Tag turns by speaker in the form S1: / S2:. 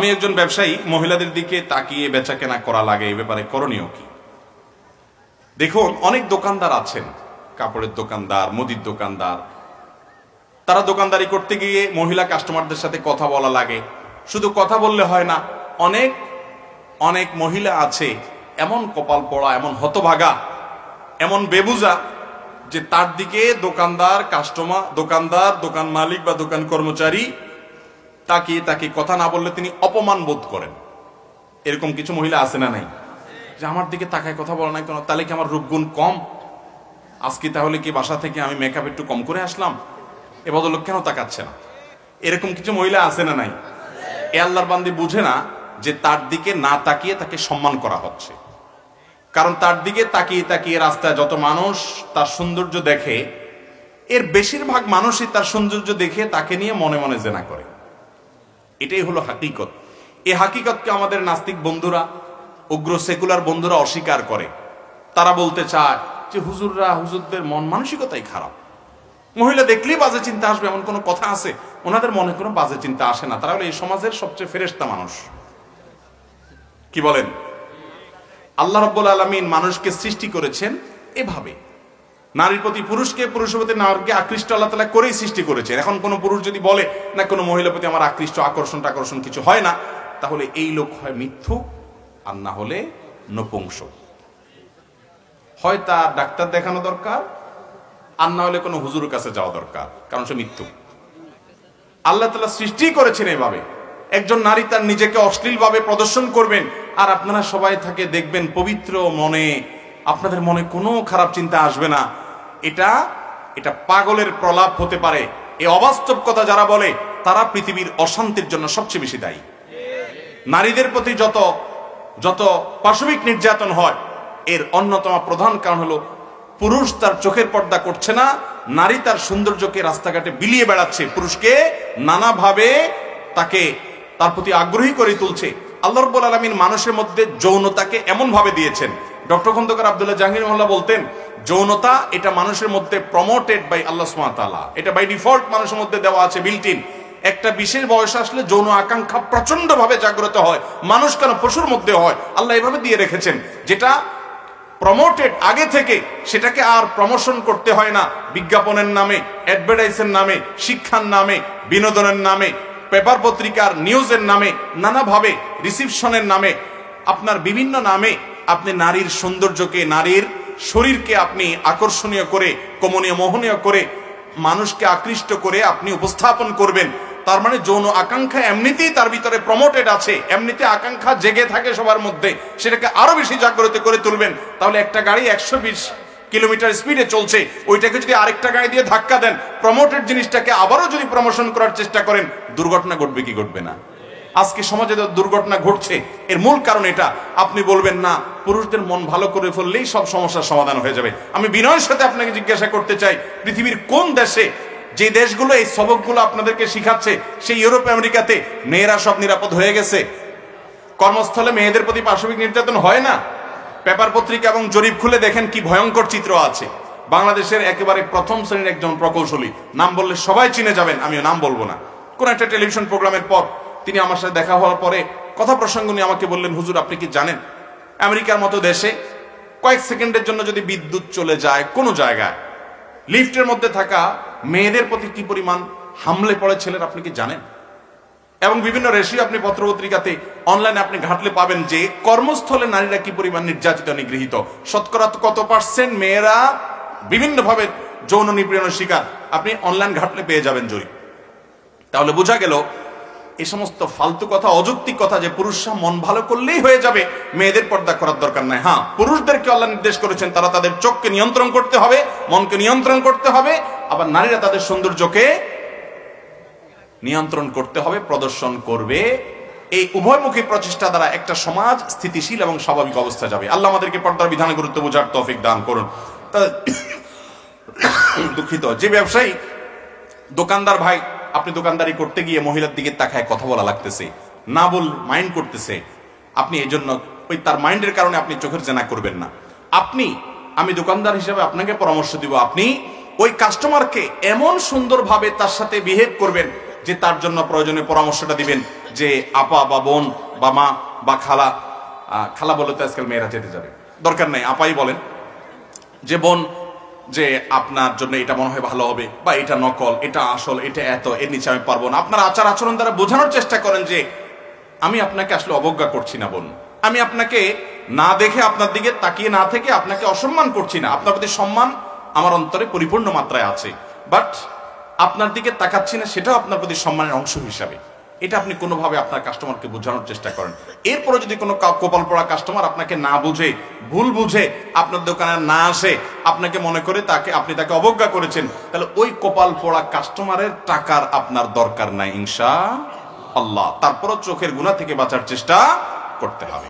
S1: আমি একজন ব্যবসায়ী, মহিলাদের দিকে তাকিয়ে বেচা কেনা করা লাগে, এই ব্যাপারে করণীয় কি? দেখুন, অনেক দোকানদার আছেন, কাপড়ের দোকানদার, মুদির দোকানদার। তারা দোকানদারি করতে গিয়ে মহিলা কাস্টমারদের সাথে কথা বলা লাগে। শুধু কথা বললে হয় না, অনেক অনেক মহিলা আছে, এমন কপাল পড়া, এমন হতভাগা, এমন বেবুজা, যে তার দিকে দোকানদার, কাস্টমার, দোকানদার, দোকান মালিক বা দোকান কর্মচারী তাকে তাকে কথা না বললে তিনি অপমান বোধ করেন। এরকম কিছু মহিলা আছে না নাই? যে আমার দিকে তাকায় কথা বলা নাই কেন? তাহলে কি আমার রূপগুণ কম? আজকে তাহলে কি বাসা থেকে আমি মেকআপ একটু কম করে আসলাম? এ বদলোক কেন তাকাচ্ছে না? এরকম কিছু মহিলা আছে না নাই? এ আল্লাহর বান্দি বুঝে না যে তার দিকে না তাকিয়ে তাকে সম্মান করা হচ্ছে। কারণ তার দিকে তাকিয়ে তাকিয়ে রাস্তায় যত মানুষ তার সৌন্দর্য দেখে, এর বেশিরভাগ মানুষই তার সৌন্দর্য দেখে তাকে নিয়ে মনে মনে জেনা করে। এটাই হলো হাকিকত। এই হাকিকতকে আমাদের নাস্তিক বন্ধুরা, উগ্র সেকুলার বন্ধুরা অস্বীকার করে। তারা বলতে চায় যে হুজুররা, হুজুরদের মন মানসিকতাই খারাপ। মহিলা দেখলেই বাজে চিন্তা আসবে, এমন কোনো কথা আছে? ওনাদের মনে কোনো বাজে চিন্তা আসে না। তারা হলো এই সমাজের সবচেয়ে ফেরেস্তা মানুষ। কি বলেন? আল্লাহ রব্বুল আলমিন মানুষকে সৃষ্টি করেছেন এভাবে। নারীর প্রতি পুরুষকে পুরুষের প্রতি নারীকে আকৃষ্ট আল্লাহ তালা করেই সৃষ্টি করেছেন। এখন কোনো পুরুষ যদি বলে, না, কোনো মহিলার প্রতি আমার আকৃষ্ট আকর্ষণ আকর্ষণ কিছু হয় না, তাহলে এই লোক হয় মিথ্যু আর না হলে নপুংস। হয় তার ডাক্তার দেখানো দরকার আর না হলে কোনো হুজুরের কাছে যাওয়া দরকার, কারণ সে মৃত্যু আল্লাহ তালা সৃষ্টি করেছেন এভাবে। একজন নারী তার নিজেকে অশ্লীলভাবে প্রদর্শন করবেন আর আপনারা সবাই থাকে দেখবেন পবিত্র মনে। আপনাদের মনে কোনো খারাপ চিন্তা আসবে না। এটা এটা পাগলের প্রলাপ হতে পারে। এই অবাস্তব কথা যারা বলে, তারা পৃথিবীর অশান্তির জন্য সবচেয়ে বেশি দায়ী। নারীদের প্রতি যত যত পাশবিক নির্যাতন হয়, এর অন্যতম প্রধান কারণ হলো, পুরুষ তার চোখের পর্দা করছে না, নারী তার সৌন্দর্যকে রাস্তাঘাটে বিলিয়ে বেড়াচ্ছে। পুরুষকে নানাভাবে তাকে, তার প্রতি আগ্রহী করে তুলছে। আল্লাহ রব্বুল আলমিন মানুষের মধ্যে যৌনতাকে এমন ভাবে দিয়েছেন ডক্টর খন্দকার আব্দুল্লাহ জাহাঙ্গীর মোল্লা বলতেন, যৌনতা এটা মানুষের মধ্যে প্রমোটেড বাই আল্লাহ সুমাতালা এটা বাই ডিফল্ট মানুষের মধ্যে দেওয়া আছে বিল্টিন একটা বিশেষ বয়স আসলে যৌন আকাঙ্ক্ষা প্রচণ্ড ভাবে জাগ্রত হয়, মানুষ কেন পশুর মধ্যে হয়? আল্লাহ এভাবে দিয়ে রেখেছেন, যেটা প্রমোটেড আগে থেকে, সেটাকে আর প্রমোশন করতে হয় না। বিজ্ঞাপনের নামে অ্যাডভার্টাইজের নামে, শিক্ষার নামে, বিনোদনের নামে পেপার পত্রিকার নিউজের নামে, নানাভাবে রিসিপশনের নামে, আপনার বিভিন্ন নামে আপনি নারীর সৌন্দর্যকে, নারীর শরীরকে আপনি আকর্ষণীয় করে, কমনীয়, মোহনীয় করে, মানুষকে আকৃষ্ট করে আপনি উপস্থাপন করবেন। তার মানে যৌন আকাঙ্ক্ষা এমনিতেই তার ভিতরে প্রমোটেড আছে। এমনিতে আকাঙ্ক্ষা জেগে থাকে সবার মধ্যে। সেটাকে আরও বেশি জাগ্রত করে তুলবেন। তাহলে একটা গাড়ি একশো বিশ কিলোমিটার স্পিডে চলছে। ওইটাকে যদি আরেকটা গাড়ি দিয়ে ধাক্কা দেন প্রমোটেড জিনিসটাকে আবারও যদি প্রমোশন করার চেষ্টা করেন, দুর্ঘটনা ঘটবে কি ঘটবে না? আজকে সমাজে দুর্ঘটনা ঘটছে, এর মূল কারণ এটা। আপনি বলবেন, না, পুরুষদের মন ভালো করে ফেললেই সব সমস্যার সমাধান হয়ে যাবে। আমি বিনয়ের সাথে আপনাকে জিজ্ঞাসা করতে চাই, পৃথিবীর কোন দেশে যে দেশগুলো এই সবকগুলো আপনাদেরকে শিখাচ্ছে, সেই ইউরোপ, আমেরিকাতে মেয়েরা সব নিরাপদ হয়ে গেছে? কর্মস্থলে মেয়েদের প্রতি পাশবিক নির্যাতন হয় না? পেপার পত্রিকা এবং জরিপ খুলে দেখেন কি ভয়ঙ্কর চিত্র আছে। বাংলাদেশের একেবারে প্রথম শ্রেণির একজন প্রকৌশলী। নাম বললে সবাই চিনে যাবেন, আমিও নাম বলব না। কোন একটা টেলিভিশন প্রোগ্রামের পর তিনি আমার সাথে দেখা হওয়ার পরে কথা প্রসঙ্গ নিয়ে আমাকে বললেন, হুজুর, আপনি কি জানেন? আমেরিকার মতো দেশে কয়েক সেকেন্ডের জন্য যদি বিদ্যুৎ চলে যায় কোনো জায়গায়, লিফটের মধ্যে থাকা মেয়েদের প্রতি কি পরিমাণ হামলে পড়ে ছেলের, আপনি কি জানেন? এবং বিভিন্ন রেশিও আপনি পত্রপত্রিকাতে অনলাইনে আপনি ঘাটলে পাবেন যে কর্মস্থলে নারীরা কি পরিমাণ নির্যাতিত, নিগৃহীত। শতকরা কত পার্সেন্ট মেয়েরা বিভিন্নভাবে যৌন নিপীড়নের শিকার? আপনি অনলাইন ঘাটলে পেয়ে যাবেন জরিপ। তাহলে বোঝা গেল এই সমস্ত ফালতু কথা, অযৌক্তিক কথা যে পুরুষরা মন ভালো করলেই হয়ে যাবে, মেয়েদের পর্দা করার দরকার নাই। হ্যাঁ পুরুষদেরকে আল্লাহ নির্দেশ করেছেন, তারা তাদের চোখকে নিয়ন্ত্রণ করতে হবে, মনকে নিয়ন্ত্রণ করতে হবে, আবার নারীরা তাদের সৌন্দর্যকে নিয়ন্ত্রণ করতে হবে, প্রদর্শন করবে। এই উভয়মুখী প্রচেষ্টা দ্বারা একটা সমাজ স্থিতিশীল এবং স্বাভাবিক অবস্থা যাবে। আল্লাহ আমাদেরকে পর্দার বিধানের গুরুত্ব বোঝার তৌফিক দান করুন। তা দুঃখিত, যে ব্যবসায়ী, দোকানদার ভাই আপনি দোকানদারি করতে গিয়ে মহিলার দিকে তাকায় কথা বলা লাগতেছে। না বল মাইন্ড করতেছে। আপনি এই জন্য ওই তার মাইন্ডের কারণে আপনি চোখের জেনা করবেন না। আপনি, আমি দোকানদার হিসেবে আপনাকে পরামর্শ দিব, আপনি ওই কাস্টমারকে এমন সুন্দরভাবে তার সাথে বিহেভ করবেন যে তার জন্য প্রয়োজনীয় পরামর্শটা দিবেন যে আপা বা বোন বা মা বা খালা খালা বলে তো আজকাল মেয়েরা যেতে যাবে। দরকার নাই, আপাই বলেন। যে বোন যে আপনার জন্য এটা মনে হয় ভালো হবে, বা এটা নকল, এটা আসল, এটা এত, এর নিচে আমি পারব না। আপনার আচার আচরণ দ্বারা বোঝানোর চেষ্টা করেন যে, আমি আপনাকে আসলে অবজ্ঞা করছি না, বোন। আমি আপনাকে না দেখে আপনার দিকে তাকিয়ে না থেকে আপনাকে অসম্মান করছি না। আপনার প্রতি সম্মান আমার অন্তরে পরিপূর্ণ মাত্রায় আছে। বাট আপনার দিকে তাকাচ্ছি না, সেটাও আপনার প্রতি সম্মানের অংশ হিসাবে। এটা আপনি কোনোভাবে আপনার কাস্টমারকে বোঝানোর চেষ্টা করেন। এরপরে যদি কোনো কপাল পড়া কাস্টমার আপনাকে না বুঝে, ভুল বুঝে আপনার দোকানে না আসে আপনাকে মনে করে তাকে, আপনি তাকে অবজ্ঞা করেছেন, তাহলে ওই কপাল পোড়া কাস্টমারের টাকার আপনার দরকার নাই, ইনশা আল্লাহ। তারপরও চোখের গুণা থেকে বাঁচার চেষ্টা করতে হবে।